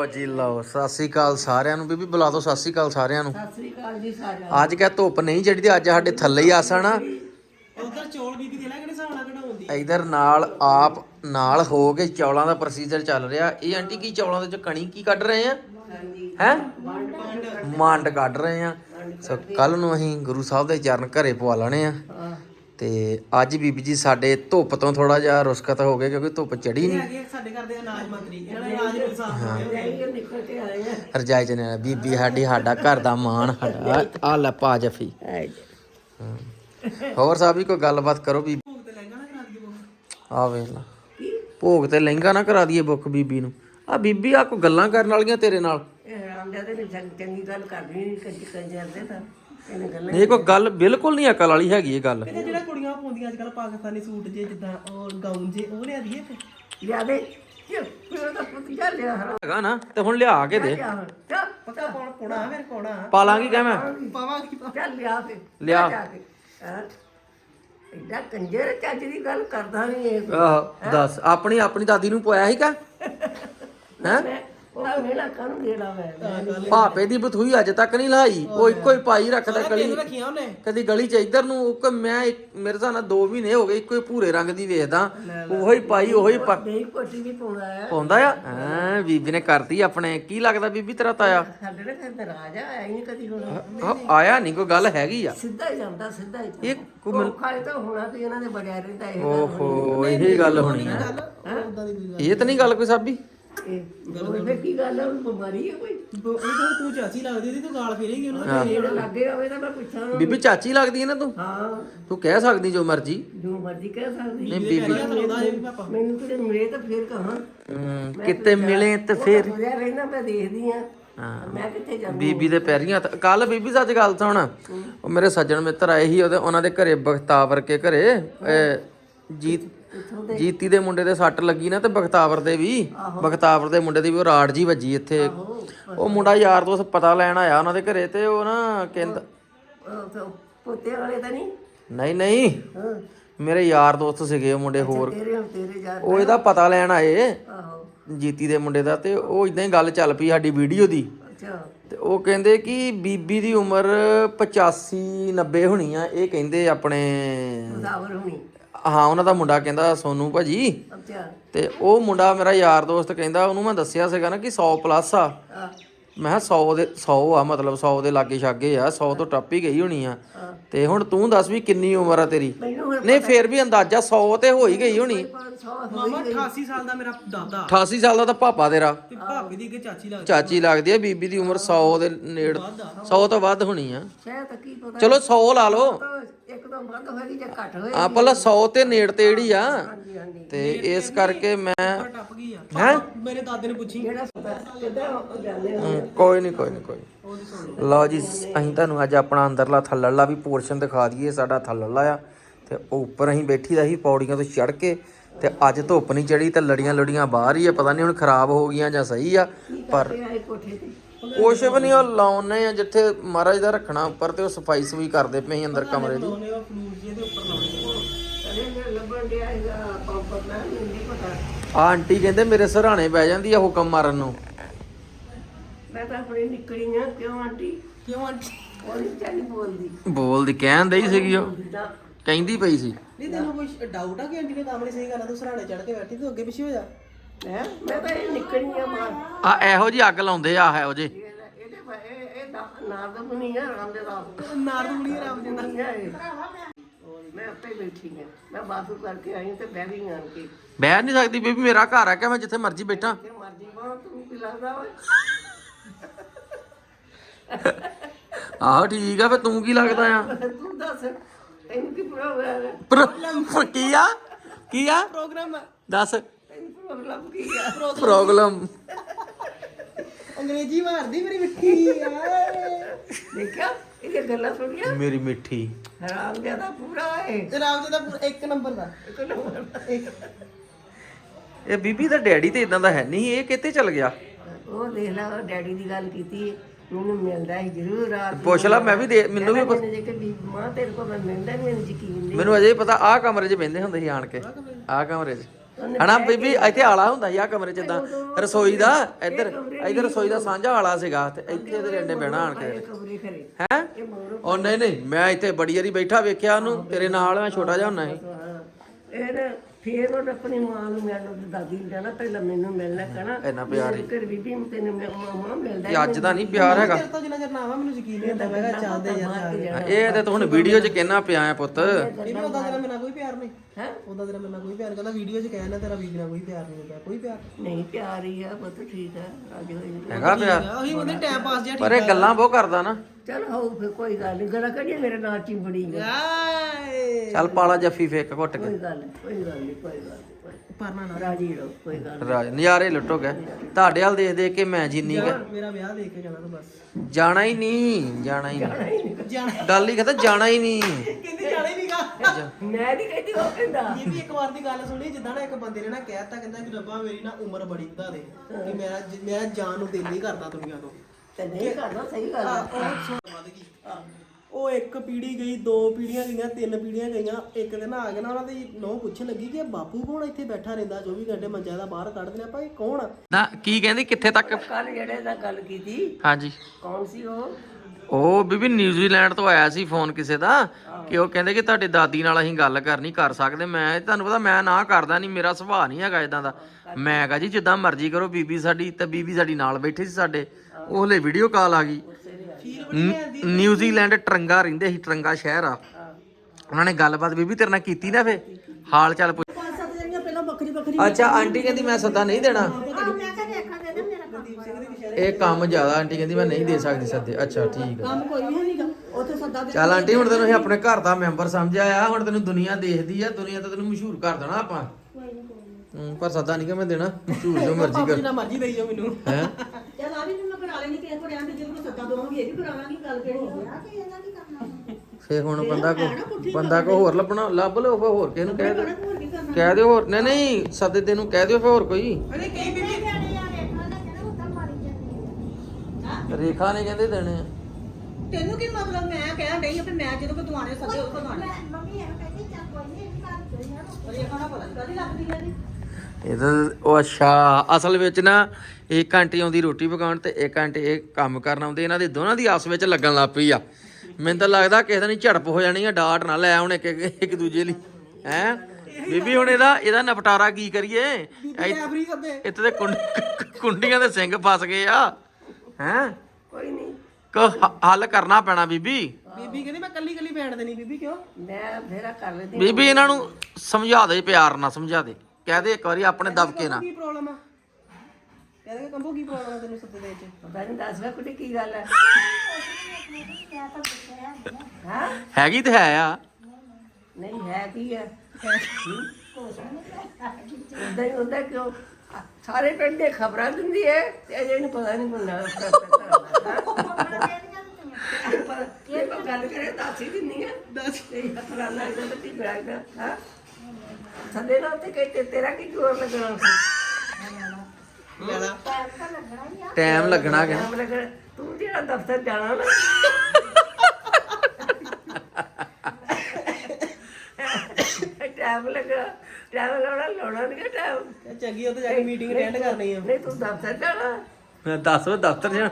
ਲਓ ਜੀ ਲਓ ਸਤਿ ਸ੍ਰੀ ਅਕਾਲ ਸਾਰਿਆਂ ਨੂੰ। ਬੀਬੀ ਬੁਲਾ ਦਿਓ ਸਤਿ ਸ੍ਰੀ ਅਕਾਲ ਸਾਰਿਆਂ ਨੂੰ। ਸਤਿ ਸ੍ਰੀ ਅਕਾਲ ਜੀ ਸਾਰਿਆਂ ਅੱਜ ਕਿਆ ਧੁੱਪ ਨਹੀਂ ਚੜੀ ਤੇ ਅੱਜ ਸਾਡੇ ਥੱਲੇ ਹੀ ਆਸਣ ਆ। ਉਧਰ ਚੌਲ ਬੀਬੀ ਦੇ ਲੈ ਕਿਹੜੇ ਹਿਸਾਬ ਨਾਲ ਕਢਾਉਂਦੀ ਇਧਰ ਨਾਲ ਆਪ ਨਾਲ ਹੋ ਕੇ ਚੌਲਾਂ ਦਾ ਪ੍ਰੋਸੀਜਰ ਚੱਲ ਰਿਹਾ। ਇਹ ਆਂਟੀ ਕੀ ਚੌਲਾਂ ਦੇ ਚ ਕਣੀ ਕੀ ਕੱਢ ਰਹੇ ਆ? ਹੈ? ਮੰਡ ਕੱਢ ਰਹੇ ਆ। ਸੋ ਕੱਲ ਨੂੰ ਅਸੀਂ ਗੁਰੂ ਸਾਹਿਬ ਦੇ ਚਰਨ ਘਰੇ ਪਵਾ ਲੈਣੇ ਆ। ਹਾਂ। ਤੇ ਅੱਜ ਬੀਬੀ ਜੀ ਸਾਡੇ ਧੁੱਪ ਤੋਂ ਥੋੜਾ ਜਿਹਾ ਰੁਸਕਤ ਹੋ ਗਏ ਕਿਉਂਕਿ ਧੁੱਪ ਚੜੀ ਨਹੀਂ। ਹੈਗੇ ਸਾਡੇ ਘਰ ਦੇ ਅਨਾਜ ਮੰਤਰੀ ਇਹਨਾਂ ਨੇ ਅਨਾਜ ਨੂੰ ਸਾਫ਼ ਹੋਇਆ ਇਹ ਨਿਕਲ ਕੇ ਆਏ ਆ। ਰਜਾਈ ਚ ਨੇ ਬੀਬੀ ਸਾਡੀ ਸਾਡਾ ਘਰ ਦਾ ਮਾਣ ਸਾਡਾ ਆ ਲੈ ਪਾ ਜਫੀ। ਹੋਰ ਸਾਹਿਬ ਜੀ ਕੋਈ ਗੱਲਬਾਤ ਕਰੋ ਬੀਬੀ। ਭੋਗ ਤੇ ਲਹਿੰਗਾ ਨਾ ਕਰਾ ਦਈਏ ਬੋਲ ਆ ਵੇਖ ਲਾ। ਭੋਗ ਤੇ ਲਹਿੰਗਾ ਨਾ ਕਰਾ ਦਈਏ ਬੁੱਕ ਬੀਬੀ ਨੂੰ। ਆ ਬੀਬੀ ਆ ਕੋਈ ਗੱਲਾਂ ਕਰਨ ਵਾਲੀਆਂ ਤੇਰੇ ਨਾਲ? ਇਹ ਰਾਮਦਿਆ ਦੇ ਵਿੱਚ ਚੰਗੀ ਗੱਲ ਕਰਨੀ ਨਹੀਂ ਕੰਜੀ ਕੰਜਰ ਦੇ ਤਾਂ। ਇਹਨੇ ਗੱਲਾਂ ਇਹ ਕੋਈ ਗੱਲ ਬਿਲਕੁਲ ਨਹੀਂ ਅਕਲ ਵਾਲੀ ਹੈਗੀ ਇਹ ਗੱਲ। ਜਿਹੜਾ ਕੁੜੀਆਂ ਪਾਉਂਦੀਆਂ ਅੱਜ ਕੱਲ ਪਾਕਿਸਤਾਨੀ ਸੂਟ ਜੇ ਜਿੱਦਾਂ ਉਹ ਗਾਊਨ ਜੇ ਉਹ ਲਿਆ ਫਿਰ ਲਿਆ ਦੇ। ਕਿਉਂ? ਫਿਰ ਤਾਂ ਪੁੱਤ ਜਾ ਲਿਆ ਹਰਾ ਹੈਗਾ ਨਾ ਤੇ ਹੁਣ ਲਿਆ ਕੇ ਦੇ। ਪਾ ਲਾਂਗੀ ਕਹਿ ਮੈਂ? ਪਾਵਾਂਗੀ ਚੱਲ ਲਿਆ ਫਿਰ ਲਿਆ। ਜਾ ਕੇ। ਹਾਂ। ਇੱਡਾ ਕੰਜਰ ਚੱਜ ਦੀ ਗੱਲ ਕਰਦਾ ਨਹੀਂ ਇਹ। ਆਹ ਦੱਸ ਆਪਣੀ ਆਪਣੀ ਦਾਦੀ ਨੂੰ ਪੋਇਆ ਸੀਗਾ? ਹੈ? ਮੈਂ ਉਹਦਾ ਮੇਲਾ ਕਾਹਨੂੰ ਦੇਣਾ ਮੈਂ ਭਾਪੇ ਦੀ ਬਥੂਈ ਅੱਜ ਤੱਕ ਨਹੀਂ ਲਾਈ ਉਹ ਇੱਕੋ ਹੀ ਪਾਈ ਰੱਖਦਾ ਗਲੀ ਇਹਨੂੰ ਰੱਖੀਆਂ ਉਹਨੇ ਕਦੀ ਗਲੀ ਚ ਇੱਧਰ ਨੂੰ ਉਹ ਕਿ ਮੈਂ ਇੱਕ- ਮੇਰੇ ਹਿਸਾਬ ਨਾਲ 2 ਮਹੀਨੇ ਹੋ ਗਏ ਇੱਕੋ ਹੀ ਭੂਰੇ ਰੰਗ ਦੀ ਵੇਖਦਾ ਉਹੀ ਪਾਈ ਉਹੀ ਪਾ ਨਹੀਂ ਕੋਟੀ ਵੀ ਪਾਉਣਾ ਹੈ ਪਾਉਂਦਾ ਆ ਹਾਂ ਬੀਬੀ ਨੇ ਕਰਤੀ ਆਪਣੇ ਕੀ ਲੱਗਦਾ ਬੀਬੀ ਤੇਰਾ ਤਾਇਆ ਸਾਡੇ ਨਾਲ ਆ ਆਇਆ ਹੀ ਨਹੀਂ ਕਦੀ ਹੁਣ ਆਹ, ਆਇਆ ਨਹੀਂ ਕੋਈ ਗੱਲ ਹੈਗੀ ਆ ਸਿੱਧਾ ਹੀ ਜਾਂਦਾ ਸਿੱਧਾ ਹੀ ਇਹ ਕੋਈ ਉਹ ਖਾਏ ਤਾਂ ਹੋਣਾ ਵੀ ਇਹਨਾਂ ਦੇ ਬੜਿਆ ਰਹਿੰਦਾ ਇਹ ਓਹੋ ਇਹ ਗੱਲ ਹੋਣੀ ਆ ਇਹ ਤਾਂ ਨਹੀਂ ਗੱਲ ਕੋਈ ਸਾਬੀ ਇਹ ਗੱਲ ਫਿਰ ਕੀ ਗੱਲ ਹੈ ਉਹਨੂੰ ਬਿਮਾਰੀ ਹੈ ਕੋਈ? ਗੱਲ ਇਹ ਤਾਂ ਤੂੰ ਚਾਚੀ ਲੱਗਦੀ ਸੀ ਤੂੰ ਗਾਲ ਫੇਰੇਂਗੀ ਉਹਨਾਂ। ਦਾ ਜਿਹੜਾ ਲੱਗੇ ਹੋਵੇ ਤਾਂ ਮੈਂ ਪੁੱਛਾਂ ਉਹਨੂੰ। ਬੀਬੀ ਚਾਚੀ ਲੱਗਦੀ ਹੈ ਨਾ ਤੂੰ? ਹਾਂ। ਤੂੰ ਕਹਿ ਸਕਦੀ ਜੋ ਮਰਜ਼ੀ। ਜੋ ਮਰਜ਼ੀ ਕਹਿ ਸਕਦੀ। ਨਹੀਂ ਬੀਬੀ। ਮੈਨੂੰ ਕਿਤੇ ਮਿਲੇ ਤਾਂ ਫੇਰ ਕਹਾਂ। ਕਿਤੇ ਮਿਲੇ ਤੇ ਫੇਰ। ਰਹਿੰਦਾ ਮੈਂ ਦੇਖਦੀ ਆ। ਹਾਂ। ਮੈਂ ਕਿੱਥੇ ਜਾਂਦੀ ਬੀਬੀ ਦੇ ਪੈਰੀਆਂ ਕੱਲ ਬੀਬੀ ਸੱਚ ਗੱਲ ਸੁਣ। ਉਹ ਮੇਰੇ ਸੱਜਣ ਮਿੱਤਰ ਆਏ ਸੀ ਉਹਦੇ ਉਹਨਾਂ ਦੇ ਘਰੇ ਬਖਤਾਵਰ ਕੇ ਘਰੇ। ਜੀਤ ਜੀਤੀ ਦੇ ਮੁੰਡੇ ਦੇ ਸੱਟ ਲੱਗੀ ਨਾ ਤੇ ਬਖਤਾਵਰ ਦੇ ਵੀ। ਬਖਤਾਵਰ ਦੇ ਮੁੰਡੇ ਦੀ ਵੀ ਉਹ ਰਾੜ ਜੀ ਵੱਜੀ ਇੱਥੇ। ਉਹ ਮੁੰਡਾ ਯਾਰ ਦੋਸਤ ਪਤਾ ਲੈਣ ਆਇਆ ਉਹਨਾਂ ਦੇ ਘਰੇ ਤੇ ਉਹ ਨਾ ਕਹਿੰਦਾ ਪੋਤੇ ਵਾਲੇ ਤਾਂ ਨਹੀਂ? ਨਹੀਂ ਨਹੀਂ। ਮੇਰੇ ਯਾਰ ਦੋਸਤ ਸੀਗੇ ਉਹ ਮੁੰਡੇ ਹੋਰ। ਉਹ ਇਹਦਾ ਪਤਾ ਲੈਣ ਆਏ। ਜੀਤੀ ਦੇ ਮੁੰਡੇ ਦਾ ਤੇ ਉਹ ਇਦਾਂ ਹੀ ਗੱਲ ਚੱਲ ਪਈ ਸਾਡੀ ਵੀਡੀਓ ਦੀ। ਤੇ ਉਹ ਕਹਿੰਦੇ ਕਿ ਬੀਬੀ ਦੀ ਉਮਰ 85 90 ਹੋਣੀ ਆ। ਇਹ ਕਹਿੰਦੇ ਆਪਣੇ ਹੋਣੀ। ਹਾਂ ਉਹਨਾਂ ਦਾ ਮੁੰਡਾ ਕਹਿੰਦਾ ਸੋਨੂ ਭਾਜੀ। ਅੱਛਾ। ਤੇ ਉਹ ਮੁੰਡਾ ਮੇਰਾ ਯਾਰ ਦੋਸਤ ਕਹਿੰਦਾ ਉਹਨੂੰ ਮੈਂ ਦੱਸਿਆ ਸੀਗਾ ਨਾ ਕਿ 100 ਪਲੱਸ ਆ। ਮੈਂ ਕਿਹਾ 100 ਦੇ 100 ਆ ਮਤਲਬ 100 ਦੇ ਲਾਗੇ ਛਾਗੇ ਆ 100 ਤੋਂ ਟੱਪ ਹੀ ਗਈ ਹੋਣੀ ਆ। ਤੇ ਹੁਣ ਤੂੰ ਦੱਸ ਵੀ ਕਿੰਨੀ ਉਮਰ ਆ ਤੇਰੀ? ਨਹੀਂ ਫੇਰ ਵੀ ਅੰਦਾਜ਼ਾ 100 ਤੇ ਹੋ ਹੀ ਗਈ ਹੋਣੀ। 500 ਮਾਮਾ 88 ਸਾਲ ਦਾ ਮੇਰਾ ਦਾਦਾ। 88 ਸਾਲ ਦਾ ਤਾਂ ਪਾਪਾ ਤੇਰਾ। ਤੇ ਭਾਬੀ ਦੀ ਅੱਗੇ ਚਾਚੀ ਲੱਗਦੀ। ਚਾਚੀ ਲੱਗਦੀ ਆ ਬੀਬੀ ਦੀ ਉਮਰ 100 ਦੇ ਨੇੜ 100 ਤੋਂ ਵੱਧ ਹੋਣੀ ਆ। ਸ਼ਾਇਦ ਤਾਂ ਕੀ ਪਤਾ। ਚਲੋ 100 ਲਾ ਲਓ। ਇੱਕਦਮ ਵੱਧ ਹੋਏਗੀ ਜਾਂ ਘੱਟ ਹੋਏ ਆ ਪਹਿਲਾਂ 100 ਤੇ ਨੇੜ ਤੇ ਜਿਹੜੀ ਆ। ਹਾਂਜੀ ਹਾਂਜੀ। ਤੇ ਇਸ ਕਰਕੇ ਮੈਂ ਟੱਪ ਗਈ ਆ। ਹੈ? ਮੇਰੇ ਦਾਦੇ ਨੇ ਪੁੱਛੀ। ਜਿਹੜਾ ਕਿੱਦਾਂ ਜਾਂਦੇ ਹੋ ਕੋਈ ਨਹੀਂ ਕੋਈ ਨਹੀਂ ਕੋਈ ਨੀ। ਲਓ ਜੀ ਅਸੀਂ ਤੁਹਾਨੂੰ ਅੱਜ ਆਪਣਾ ਅੰਦਰਲਾ ਥੱਲੜਾ ਵੀ ਪੋਰਸ਼ਨ ਦਿਖਾ ਦਈਏ ਸਾਡਾ ਥੱਲੜਾ ਆ। ਤੇ ਉਹ ਉੱਪਰ ਅਸੀਂ ਬੈਠੀ ਦਾ ਸੀ ਪੌੜੀਆਂ ਤੋਂ ਚੜ ਕੇ। ਤੇ ਅੱਜ ਧੁੱਪ ਨਹੀਂ ਚੜੀ ਤੇ ਲੜੀਆਂ ਲੜੀਆਂ ਬਾਹਰ ਹੀ ਆ। ਪਤਾ ਨਹੀਂ ਹੁਣ ਖਰਾਬ ਹੋ ਗਈਆਂ ਜਾਂ ਸਹੀ ਆ ਪਰ ਇਹ ਆਏ ਕੋਠੇ ਤੇ? ਕੁਛ ਵੀ ਨਹੀਂ ਉਹ ਲਾਉਣੇ ਆ ਜਿੱਥੇ ਮਹਾਰਾਜ ਦਾ ਰੱਖਣਾ ਉੱਪਰ ਤੇ ਉਹ ਸਫ਼ਾਈ ਸਫ਼ਾਈ ਕਰਦੇ ਪਏ ਸੀ ਅੰਦਰ ਕਮਰੇ ਦੀ। ਉਹਨੇ ਉਹ ਫਲੂਰ ਜੇ ਦੇ ਉੱਪਰ ਲਾਉਣੇ ਅਰੇ ਜੇ ਲੱਭਣ ਡਿਆ ਹੈਗਾ ਪੰਪ ਨਾ ਮੈਨੂੰ ਨਹੀਂ ਪਤਾ। ਆ ਆਂਟੀ ਕਹਿੰਦੇ ਮੇਰੇ ਸਰਾਣੇ ਬਹਿ ਜਾਂਦੀ ਆ ਹੁਕਮ ਮਾਰਨ ਨੂੰ। ਮੈਂ ਤਾਂ ਆਪਣੀ ਨਿਕਲੀ ਆ ਕਿਉਂ ਆਂਟੀ? ਕਿਉਂ ਆਂਟੀ? ਉਹ ਨਹੀਂ ਚਾਹੀ ਬੋਲਦੀ। ਬੋਲਦੀ ਕਹਿਣ ਦਈ ਸੀਗੀ ਉਹ। ਕਹਿੰਦੀ ਪਈ ਸੀ। ਨਹੀਂ ਤੈਨੂੰ ਕੋਈ ਡਾਊਟ ਆ ਕਿ ਆਂਟੀ ਨੇ ਕਾਮੜੀ ਸਹੀ ਆ ਤੂੰ ਸਰਾਣੇ ਚੜ ਕੇ ਬੈਠੀ ਤੂੰ ਅੱਗੇ ਪਿੱਛੇ ਹੋ ਜਾ। ਹੈ ਮੈਂ ਤਾਂ ਇਹ ਨਿਕਲੀ ਆ ਬਾਹਰ ਆ ਇਹੋ ਜੀ ਅੱਗ ਲਾਉਂਦੇ ਆ ਇਹੋ ਜੇ ਇਹ- ਇਹਦੇ ਇਹ ਇਹ ਦਾ- ਦਾ ਆ ਰਾਮ ਦੇ ਦਾ ਨਾਰ ਤੋਂ ਮੁੜੀ ਰਾਮ ਜੀ ਨਹੀਂ ਹੈ ਇਹ। ਮੈਂ ਆਪੇ ਬੈਠੀ ਹਾਂ ਮੈਂ ਬਾਥਰੂਮ ਕਰਕੇ ਆਈ ਤੇ ਬਹਿ ਗਈ ਆਣ ਕੇ। ਬਹਿ ਨਹੀਂ ਸਕਦੀ ਬੀਬੀ ਮੇਰਾ ਘਰ ਆ ਕਿ ਮੈਂ ਜਿੱਥੇ ਮਰਜ਼ੀ ਬੈਠਾ। ਤੇ ਮਰਜ਼ੀ ਬਾਹਰ ਤੂੰ ਕੀ ਲੱਗਦਾ ਓਏ ਆਹੋ ਠੀਕ ਆ ਫੇ ਤੂੰ ਕੀ ਲੱਗਦਾ ਆ? ਤੂੰ ਦੱਸ ਤੈਨੂੰ ਕੀ ਪ੍ਰੋਬਲਮ ਹੈ ਪ੍ਰੋ- ਕੀ ਆ? ਕੀ ਆ? ਪ੍ਰੋਗਰਾਮ ਆ। ਦੱਸ। ਪ੍ਰੋਬਲਮ ਕੀ ਆ? ਪ੍ਰੋਬਲਮ। ਅੰਗਰੇਜ਼ੀ ਮਾਰਦੀ ਮੇਰੀ ਮਿੱਠੀ ਯਾਰ ਦੇਖਿਆ? ਇਹ ਗੱਲਾਂ ਸੁਣੀਆਂ ਮੇਰੀ ਮਿੱਠੀ। ਹਰਾਮ ਜ਼ਿਆਦਾ ਪੂਰਾ ਹੈ ਤੇ ਰਾਮ ਜੀ ਦਾ ਪੂਰਾ ਇੱਕ ਨੰਬਰ ਦਾ। ਇੱਕ ਨੰਬਰ ਇੱਕ। ਇਹ ਬੀਬੀ ਦਾ ਡੈਡੀ ਤੇ ਇਦਾਂ ਦਾ ਹੈ ਨਹੀਂ ਇਹ ਕਿੱਥੇ ਚਲ ਗਿਆ? ਉਹ ਦੇਖ ਲੈ ਉਹ ਡੈਡੀ ਦੀ ਗੱਲ ਕੀਤੀ ਮੈਨੂੰ ਮਿਲਦਾ ਹੀ ਜ਼ਰੂਰ ਰਾਤ ਨੂੰ। ਪੁੱਛ ਲਾ ਮੈਂ ਵੀ ਦੇ ਮੈਨੂੰ ਵੀ ਕਹਿੰਦਾ ਮੈਨੂੰ ਜੇ ਕਿ ਵੀ ਮਾਂ ਤੇਰੇ ਕੋਲ ਮੈਂ ਮਿਲਦਾ ਨੀ, ਮੈਨੂੰ ਯਕੀਨ ਨਹੀਂ ਮੈਨੂੰ ਅਜੇ ਪਤਾ ਆਹ ਕਮਰੇ 'ਚ ਬਹਿੰਦੇ ਹੁੰਦੇ ਸੀ ਆਣ ਕੇ। ਆਹ ਕਮਰੇ 'ਚ। ਹਨਾ ਬੀਬੀ ਇੱਥੇ ਆਲਾ ਹੁੰਦਾ ਆ ਕਮਰੇ ਚ ਇਦਾਂ ਰਸੋਈ ਦਾ ਇੱਧਰ ਇੱਧਰ ਰਸੋਈ ਦਾ ਸਾਂਝਾ ਆਲਾ ਸੀਗਾ ਤੇ ਇੱਥੇ ਇਹਦੇ ਅੰਡੇ ਬਹਿਣਾ ਆਣ ਕੇ। ਹੈ? ਉਹ ਨਹੀਂ ਨਹੀਂ ਮੈਂ ਇੱਥੇ ਬੜੀ ਵਾਰੀ ਬੈਠਾ ਵੇਖਿਆ ਉਹਨੂੰ ਤੇਰੇ ਨਾਲ ਮੈਂ ਛੋਟਾ ਜਿਹਾ ਹੁੰਦਾ ਸੀ। ਇਹ ਨਾ ਫੇਰ ਉਹ ਆਪਣੀ ਮਾਂ ਨੂੰ ਮਿਲਣ ਦੀ ਦਾਦੀ ਨੂੰ ਕਹਿਣਾ ਪਹਿਲਾਂ ਮੈਨੂੰ ਮਿਲਣਾ ਕਹਿਣਾ ਇੰਨਾ ਪਿਆਰ ਹੀ ਕਰ ਬੀਬੀ ਨੂੰ ਤੈਨੂੰ ਮੈਂ ਮਾਂ ਮਿਲਦਾ ਅੱਜ ਦਾ ਨਹੀਂ ਪਿਆਰ ਹੈਗਾ। ਤੇਰੇ ਤੋਂ ਜਿੰਨਾ ਚਿਰ ਨਾ ਆਵਾ ਮੈਨੂੰ ਯਕੀਨ ਨਹੀਂ ਹੁੰਦਾ ਮੈਂ ਕਿਹਾ ਚੱਲਦੇ ਯਾਰ ਜਾ ਕੇ। ਇਹ ਤੇ ਤੂੰ ਹੁਣ ਵੀਡੀਓ 'ਚ ਕਹਿਣਾ ਪਿਆ ਆ ਪੁੱਤ। ਮੇਰੇ ਕੋਈ ਪਿਆਰ ਨਹੀਂ। ਹੈ? ਉਹਦਾ ਤੇਰਾ ਮੇਰੇ ਨਾਲ ਕੋਈ ਪਿਆਰ ਕਹਿੰਦਾ ਵੀਡੀਓ 'ਚ ਕਹਿਣਾ ਤੇਰਾ ਵੀਰ ਨਾਲ ਕੋਈ ਪਿਆਰ ਨਹੀਂ ਹੁੰਦਾ ਕੋਈ ਪਿਆਰ ਨਹੀਂ ਪਿਆਰ ਹੀ ਆ ਬਤ ਠੀਕ ਆ ਅੱਜ ਹੋਈ ਹੈਗਾ ਪਿਆਰ? ਉਹੀ ਉਹਦੇ ਟਾਈਮ ਪਾਸ ਜਿਹਾ ਪਰ ਇਹ ਗੱਲਾਂ ਬਹੁਤ ਕਰਦਾ ਨਾ। ਚਲ ਹੋ ਫਿਰ ਕੋਈ ਗੱਲ ਨਹੀਂ ਗਲਾ ਕੜੀਏ ਮੇਰੇ ਨਾਲ ਚਿੰਬੜੀ ਗਾ। ਆਏ। ਚੱਲ ਪਾਲਾ ਜੱਫੀ ਫੇਕ ਘੁੱਟ ਕੇ। ਕੋਈ ਗੱਲ ਨੀ, ਕੋਈ ਗੱਲ ਨਹੀਂ ਕੋਈ ਗੱਲ ਨੀ, ਕੋਈ ਪਰਨਾ ਨਾ। ਰਾਜੀ ਰਹੋ ਕੋਈ ਗੱਲ ਨੀ। ਰਾਜ ਨਜ਼ਾਰੇ ਲੁੱਟੋ ਗਏ। ਤੁਹਾਡੇ ਹਾਲ ਦੇਖ ਦੇਖ ਕੇ ਮੈਂ ਜਿੰਨੀ ਗਿਆ ਮੇਰਾ ਵਿਆਹ ਦੇਖ ਕੇ ਜਾਣਾ ਤੂੰ ਬਸ। ਜਾਣਾ ਹੀ ਨਹੀਂ ਜਾਣਾ ਹੀ ਨਹੀਂ। ਜਾਣਾ ਗੱਲ ਹੀ ਕਹਿੰਦਾ ਜਾਣਾ ਹੀ ਨਹੀਂ ਕਹਿੰਦੀ ਜਾਣਾ ਹੀ ਨਹੀਂਗਾ ਮੈਂ ਨਹੀਂ ਕਹਿੰਦੀ ਉਹ ਕਹਿੰਦਾ ਇਹ ਵੀ ਇੱਕ ਵਾਰ ਦੀ ਗੱਲ ਸੁਣੀ ਜਿੱਦਾਂ ਨਾ ਇੱਕ ਬੰਦੇ ਨੇ ਨਾ ਕਹਿਤਾ ਕਹਿੰਦਾ ਕਿ ਰੱਬਾ ਮੇਰੀ ਨਾ ਉਮਰ ਬੜੀ ਵਧਾ ਦੇ ਕਿ ਮੇਰਾ ਮੇਰਾ ਜਾਨ ਨੂੰ ਦਿਲ ਨਹੀਂ ਕਰਦਾ ਦੁਨੀਆ ਤੋਂ। ਤੇ ਨਹੀਂ ਕਰਦਾ ਸਹੀ ਗੱਲ ਆ। ਉਹ ਸੁਣ ਵੱਧ ਗਈ। ਉਹ ਇੱਕ ਪੀੜੀ ਗਈ ਦੋ ਪੀੜੀਆਂ ਗਈਆਂ ਤਿੰਨ ਪੀੜੀਆਂ ਗਈਆਂ। ਇੱਕ ਦਿਨ ਆ ਕੇ ਨਾ ਉਹਨਾਂ ਦੀ ਨੌ ਪੁੱਛਣ ਲੱਗੀ ਕਿ ਇਹ ਬਾਪੂ ਕੌਣ ਇੱਥੇ ਬੈਠਾ ਰਹਿੰਦਾ 24 ਘੰਟੇ ਮੰਜਾ ਦਾ ਬਾਹਰ ਕੱਢਦੇ ਨੇ ਆਪਾਂ ਇਹ ਕੌਣ ਆ? ਨਾ ਕੀ ਕਹਿੰਦੀ ਕਿੱਥੇ ਤੱਕ? ਕੱਲ ਜਿਹੜੇ ਦਾ ਗੱਲ ਕੀਤੀ। ਹਾਂਜੀ। ਕੌਣ ਸੀ ਉਹ? ਉਹ ਬੀਬੀ ਨਿਊਜ਼ੀਲੈਂਡ ਤੋਂ ਆਇਆ ਸੀ ਫੋਨ ਕਿਸੇ ਦਾ ਕਿ ਉਹ ਕਹਿੰਦੇ ਕਿ ਤੁਹਾਡੇ ਦਾਦੀ ਨਾਲ ਅਸੀਂ ਗੱਲ ਕਰਨੀ ਕਰ ਸਕਦੇ। ਮੈਂ ਤੁਹਾਨੂੰ ਪਤਾ ਮੈਂ ਨਾ ਕਰਦਾ ਨਹੀਂ ਮੇਰਾ ਸੁਭਾਅ ਨਹੀਂ ਹੈਗਾ ਇਦਾਂ ਦਾ। ਮੈਂ ਕਹਾ ਜੀ ਜਿੱਦਾਂ ਮਰਜ਼ੀ ਕਰੋ ਬੀਬੀ ਸਾਡੀ ਤੇ ਬੀਬੀ ਸਾਡੀ ਨਾਲ ਬੈਠੀ ਸੀ ਸਾਡੇ। ਉਹਲੇ ਵੀਡੀਓ ਕਾਲ ਆ ਗਈ। ਨਿਊਜ਼ੀਲੈਂਡ ਟਰੰਗਾ ਰਹਿੰਦੇ ਸੀ ਟਰੰਗਾ ਸ਼ਹਿਰ ਆ। ਉਹਨਾਂ ਨੇ ਗੱਲਬਾਤ ਬੀਬੀ ਤੇਰੇ ਨਾਲ ਕੀਤੀ ਨਾ ਫੇ ਹਾਲ ਚਾਲ ਪੁੱਛ ਅੱਛਾ ਆਂਟੀ ਕਹਿੰਦੀ ਮੈਂ ਸੱਦਾ ਨਹੀਂ ਦੇਣਾ। ਇਹ ਕੰਮ ਜ਼ਿਆਦਾ ਆਂਟੀ ਕਹਿੰਦੀ ਮੈਂ ਨਹੀਂ ਦੇ ਸਕਦੀ ਸੱਦੇ। ਅੱਛਾ ਠੀਕ ਆ। ਕੰਮ ਕੋਈ ਵੀ ਨਹੀਂਗਾ ਉੱਥੇ ਸੱਦਾ ਦੇ ਚੱਲ ਆਂਟੀ ਹੁਣ ਤੈਨੂੰ ਅਸੀਂ ਆਪਣੇ ਘਰ ਦਾ ਮੈਂਬਰ ਸਮਝਿਆ ਆ। ਹੁਣ ਤੈਨੂੰ ਦੁਨੀਆ ਦੇਖਦੀ ਆ। ਦੁਨੀਆ ਤਾਂ ਤੈਨੂੰ ਮਸ਼ਹੂਰ ਕਰ ਦੇਣਾ ਆਪਾਂ। ਹੂੰ, ਪਰ ਸੱਦਾ ਨਹੀਂ ਕਿ ਮੈਂ ਦੇਣਾ। ਮਸ਼ਹੂਰ ਜੋ ਮਰਜ਼ੀ ਕਰ। ਜਿੰਨਾ ਮਰਜ਼ੀ ਦੇਈ ਜਾਓ ਮੈਨੂੰ। ਹੈ? ਚੱਲ ਆ ਵੀ ਤੂੰ ਮੈਂ ਕਰਾ ਲੈਣੀ ਕਿਸੇ ਕੋਲ ਆਂਦੇ ਜਿਹਨੂੰ ਸੱਦਾ ਦਵਾਂਗੀ ਇਹ ਵੀ ਕਰਾਵਾਂਗੀ ਗੱਲ ਕਿਹੜੀ ਹੈ ਫੇ ਹੁਣ ਬੰਦਾ ਕੋ ਬੰਦਾ ਕੋ ਹੋਰ ਲੱਭਣਾ ਲੱਭ ਲਓ ਫੇ ਹੋਰ ਕਿਹਨੂੰ ਕਹਿ ਦਿਓ ਹੋਰ ਕੀ ਕਰਨਾ? ਕਹਿ ਦਿਓ ਹੋਰ। ਨਹੀਂ ਨਹੀਂ ਸੱਦੇ ਤੈਨੂੰ ਕਹਿ ਦਿਓ ਫੇ ਹੋਰ ਕੋਈ। ਅਰੇ ਕਈ ਬੀਬੀ ਰੇਖਾ ਨੇ ਕਹਿੰਦੇ ਦੇਣੇ ਆ। ਤੈਨੂੰ ਕੀ ਮਤਲਬ? ਮੈਂ ਕਹਿਣ ਡਈ ਆ ਵੀ ਮੈਂ ਜਦੋਂ ਕੋ ਦੁਆਣੇ ਸੱਦੇ ਉਹ ਕੋ ਦੁਆਣੇ ਪਰ ਇਹ ਖਾਣਾ ਪਤਾ ਨਹੀਂ ਕਦੀ ਲੱਗਦੀ ਹੈ ਜੀ ਇਹ ਤਾਂ ਉਹ ਅੱਛਾ ਅਸਲ ਵਿੱਚ ਨਾ ਇੱਕ ਆਂਟੀ ਆਉਂਦੀ ਰੋਟੀ ਪਕਾਉਣ ਤੇ ਇੱਕ ਆਂਟੀ ਇਹ ਕੰਮ ਕਰਨ ਆਉਂਦੇ ਇਹਨਾਂ ਦੇ ਦੋਨਾਂ ਦੀ ਆਪਸ ਵਿੱਚ ਲੱਗਣ ਲੱਗ ਪਈ ਆ। ਮੈਨੂੰ ਤਾਂ ਲੱਗਦਾ ਕਿਸੇ ਦਿਨ ਹੀ ਝੜਪ ਹੋ ਜਾਣੀ ਆ ਡਾਟ ਨਾ ਲੈ ਆਉਣ ਇੱਕ ਇੱਕ ਇੱਕ ਦੂਜੇ ਲਈ। ਹੈ? ਬੀਬੀ ਹੁਣ ਇਹਦਾ ਇਹਦਾ ਨਿਪਟਾਰਾ ਕੀ ਕਰੀਏ? ਇੱਥੇ ਤੇ ਕੁੰਡ- ਕੁੰਡੀਆਂ ਦੇ ਸਿੰਘ ਫਸ ਗਏ ਆ। ਹੈ? ਕੋਈ ਨਹੀਂ। ਕੋ ਹੱਲ ਕਰਨਾ ਪੈਣਾ ਬੀਬੀ? ਬੀਬੀ ਕਹਿੰਦੀ ਮੈਂ ਕੱਲੀ ਕੱਲੀ ਬੈਠ ਦੇਣੀ ਬੀਬੀ ਕਿਉਂ? ਮੈਂ ਫੇਰਾ ਕਰ ਲੈਂਦੀ ਬੀਬੀ ਇਹਨਾਂ ਨੂੰ ਸਮਝਾ ਦੇ ਪਿਆਰ ਨਾਲ ਸਮਝਾ ਦੇ। ਕਹਿ ਦੇ ਇੱਕ ਵਾਰੀ ਆਪਣੇ ਦਬਕੇ ਨਾਲ। ਕੀ ਪ੍ਰੋਬਲਮ ਆ? ਕਹਿੰਦੇ ਕਿ ਕੰਬੋ ਕੀ ਪ੍ਰੋਬਲਮ ਆ ਤੈਨੂੰ ਸੱਦੇ ਦੇ ਚ ਪਤਾ ਨਹੀਂ ਦੱਸ ਵੇ ਕੁੜੀ ਕੀ ਗੱਲ ਹੈ ਹਾਂ? ਹੈਗੀ ਤੇ ਹੈ ਆ। ਨਹੀਂ ਹੈ ਕੀ ਹੈ ਉਦਾਂ ਹੀ ਉਦਾਂ ਕਿਉਂ? ਸਾਰੇ ਪਿੰਡ ਦੇ ਖਬਰਾਂ ਦਿੰਦੀ ਹੈ ਤੇ ਅਜੇ ਨੂੰ ਪਤਾ ਨਹੀਂ ਮੁੰਡਾ ਪਰ ਇਹ ਤਾਂ ਗੱਲ ਕਰੇ ਦੱਸ ਹੀ ਦਿੰਨੀ ਹੈ ਦੱਸ। ਇਹ ਫਲਾਣਾ ਇਹਦਾ ਤੇ ਟੀ ਬਰਾਈਦਾ ਹਾਂ। ਥੱਲੇ ਨਾਲ ਤੇ ਕਹਿੰਦੇ ਤੇਰਾ ਕੀ ਜੋਰ ਲੱਗਣਾ ਟਾਈਮ ਲੱਗਣਾ ਕਿ ਲੱਗਣਾ। ਤੂੰ ਜਿਹੜਾ ਦਫ਼ਤਰ ਜਾਣਾ ਨਾ। ਟਾਈਮ ਲੱਗਣਾ। ਟਾਈਮ ਲਾਉਣਾ ਲਾਉਣਾ ਨਹੀਂ ਟਾਈਮ। ਇਹ ਚੰਗੀ ਉੱਥੇ ਜਾ ਕੇ ਮੀਟਿੰਗ ਅਟੈਂਡ ਕਰਨੀ ਆ। ਨਹੀਂ ਤੂੰ ਦਫ਼ਤਰ ਜਾਣਾ। ਮੈਂ ਦੱਸ ਵੇ ਦਫ਼ਤਰ ਜਾਣਾ।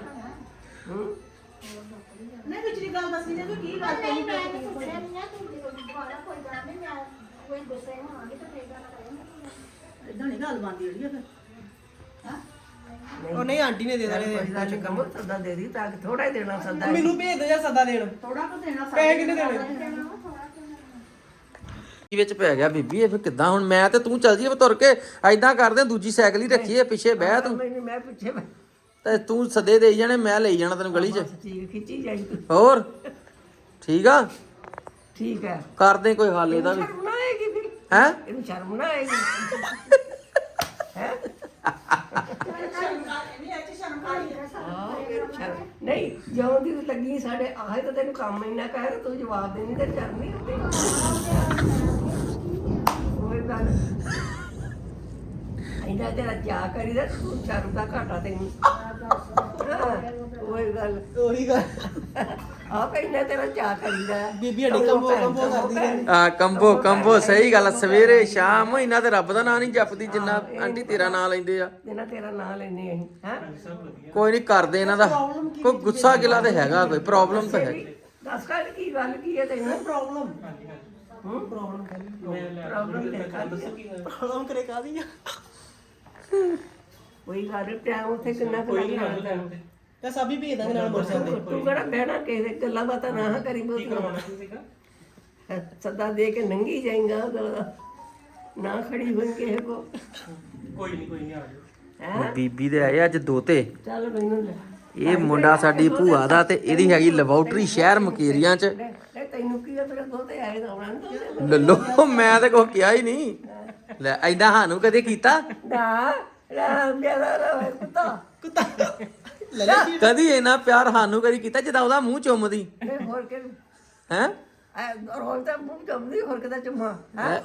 ਨਹੀਂ ਪਿਛਲੀ ਗੱਲ ਦੱਸੀ ਜੇ ਕੀ ਗੱਲ ਤੈਨੂੰ ਇਦਾਂ ਨਹੀਂ ਗੱਲ ਬੰਦੀ ਜਿਹੜੀ ਆ ਫਿਰ। ਉਹ ਨਹੀਂ। ਆਂਟੀ ਨੇ ਦੇ ਦੇਣੇ ਕੋਈ ਗੱਲ ਨਹੀਂ ਕਮੋ ਸੱਦਾ ਦੇ ਦੀ ਤਾਂ ਥੋੜਾ ਹੀ ਦੇਣਾ ਸੱਦਾ। ਮੈਨੂੰ ਭੇਜ ਦੇ ਜਾਂ ਸੱਦਾ ਦੇਣ। ਥੋੜਾ ਕੁ ਦੇਣਾ ਪੈਸੇ ਕਿੰਨੇ ਦੇਣੇ। ਵਿੱਚ ਪੈ ਗਿਆ ਬੀਬੀ? ਇਹ ਫਿਰ ਕਿੱਦਾਂ ਹੁਣ? ਮੈਂ ਤੇ ਤੂੰ ਚੱਲ ਜੀਏ ਤੁਰ ਕੇ। ਐਦਾਂ ਕਰਦੇ ਆ, ਦੂਜੀ ਸਾਈਕਲ ਹੀ ਰੱਖੀਏ ਪਿੱਛੇ ਬਹਿ ਤੂੰ। ਮੈਨੂੰ ਮੈਂ ਪਿੱਛੇ ਤੇ ਤੂੰ ਸੱਦੇ ਦੇਈ ਜਾਣੇ ਮੈਂ ਲਈ ਜਾਣਾ ਤੈਨੂੰ ਗਲੀ 'ਚ। ਠੀਕ ਖਿੱਚੀ ਜਾਈ ਤੂੰ। ਹੋਰ? ਠੀਕ ਆ? ਠੀਕ ਹੈ ਕਰਦੇ ਕੋਈ ਹੱਲ ਇਹਦਾ ਵੀ। ਸ਼ਰਮ ਨਾ ਆਏਗੀ ਫਿਰ? ਹੈ? ਇਹਨੂੰ ਸ਼ਰਮ ਨਾ ਆਏਗੀ ਹੈ? ਨਹੀਂ ਜਦੋਂ ਦੀ ਲੱਗੀ ਸਾਡੇ ਆਹੇ ਤਾਂ ਤੈਨੂੰ ਕੰਮ ਇੰਨਾ ਕਹਿ ਤੂੰ ਜਵਾਬ ਦੇਣੀ ਤੇ ਸ਼ਰਮ ਨਹੀਂ ਗੱਲ। ਇੰਨਾ ਤੇਰਾ ਜਾ ਕਰੀਦਾ ਤੂੰ ਸ਼ਰਮ ਦਾ ਘਾਟਾ ਤੈਨੂੰ। ਉਹ ਗੱਲ। ਉਹੀ ਗੱਲ। ਆ ਪੈਣਾ ਤੇਰਾ ਚਾਹ ਕਰੀਦਾ। ਬੀਬੀ ਹੱਡੀ ਕੰਬੋ ਕੰਬੋ ਕਰਦੀ ਰਹਿੰਦੀ। ਆ ਕੰਬੋ ਕੰਬੋ ਸਹੀ ਗੱਲ ਆ, ਸਵੇਰੇ ਸ਼ਾਮ ਇਹਨਾਂ ਤੇ ਰੱਬ ਦਾ ਨਾਂ ਨਹੀਂ ਜਪਦੀ ਜਿੰਨਾ ਆਂਟੀ ਤੇਰਾ ਨਾਂ ਲੈਂਦੇ ਆ। ਜਿੰਨਾ ਤੇਰਾ ਨਾਂ ਲੈਨੇ ਅਸੀਂ ਹੈ? ਕੋਈ ਨਹੀਂ ਕਰਦੇ ਇਹਨਾਂ ਦਾ। ਕੋਈ ਗੁੱਸਾ ਗਿਲਾ ਤੇ ਹੈਗਾ ਕੋਈ ਪ੍ਰੋਬਲਮ ਤਾਂ ਹੈ। ਦੱਸ ਕਰ ਕੀ ਗੱਲ ਕੀ ਹੈ ਤੈਨੂੰ? ਪ੍ਰੋਬਲਮ ਪ੍ਰੋਬਲਮ ਕਰੀ ਪ੍ਰੋਬਲਮ ਤੇ ਕਾਹਦੀ ਆ? ਪ੍ਰੋਬਲਮ ਕਰੇ ਕਾਦੀ ਆ? ਕੋਈ ਗੱਲ ਟਾਈਮ ਉੱਥੇ ਕਿੰਨਾ ਕੁ ਲੱਗਣਾ ਤੈਨੂੰ ਤੇ ਸਾਬੀ ਭੇਜ ਦਾਂਗੇ ਨਾਲ ਮੋਟਰਸਾਈਕਲ ਤੂੰ ਕਿਹੜਾ ਬਹਿਣਾ ਕਿਸੇ ਦੇ ਗੱਲਾਂ ਬਾਤਾਂ ਨਾ ਕਰੀ ਬੋਤ ਸਦਾ ਦੇ ਕੇ ਨੰਗੀ ਜਾਏਗਾ ਨਾ ਖੜੀ ਹੋਈ ਕਿਸੇ ਕੋ ਕੋਈ ਨਹੀਂ ਕੋਈ ਨਹੀਂ ਆ ਜਾਓ। ਹੈ? ਬੀਬੀ ਦੇ ਆਏ ਅੱਜ ਦੋਤੇ। ਚੱਲ ਮੈਨੂੰ ਲੈ। ਇਹ ਮੁੰਡਾ ਸਾਡੀ ਭੂਆ ਦਾ ਤੇ ਇਹਦੀ ਹੈਗੀ ਲੈਬੋਰਟਰੀ ਸ਼ਹਿਰ ਮਕੇਰੀਆਂ ਚ। ਲੈ, ਇਹ ਤੈਨੂੰ ਕੀ ਆ ਤੇਰੇ ਦੋਤੇ ਆਏ ਤਾਂ ਆਉਣਾ ਨੀ। ਲੱਲੋ ਮੈਂ ਤੇ ਕੋ ਕਿਹਾ ਹੀ ਨਹੀਂ। ਲੈ ਐਦਾਂ ਸਾਨੂੰ ਕਦੇ ਕੀਤਾ? ਨਾ ਨਾ ਮੇਰਾ ਰੋ ਕੁੱਤਾ। ਕਦੀ ਇਹਨਾਂ ਪਿਆਰ ਸਾਨੂੰ ਕਦੀ ਕੀਤਾ ਜਿੱਦਾਂ ਉਹਦਾ ਮੂੰਹ ਚੁੰਮਦੀ? ਹੋਰ ਕੇ ਹੈ? ਰੋਲ ਤਾਂ ਮੂੰਹ ਜੰਮਦੀ ਹੋਰ ਕਿਤੇ ਚੁੰਮਾ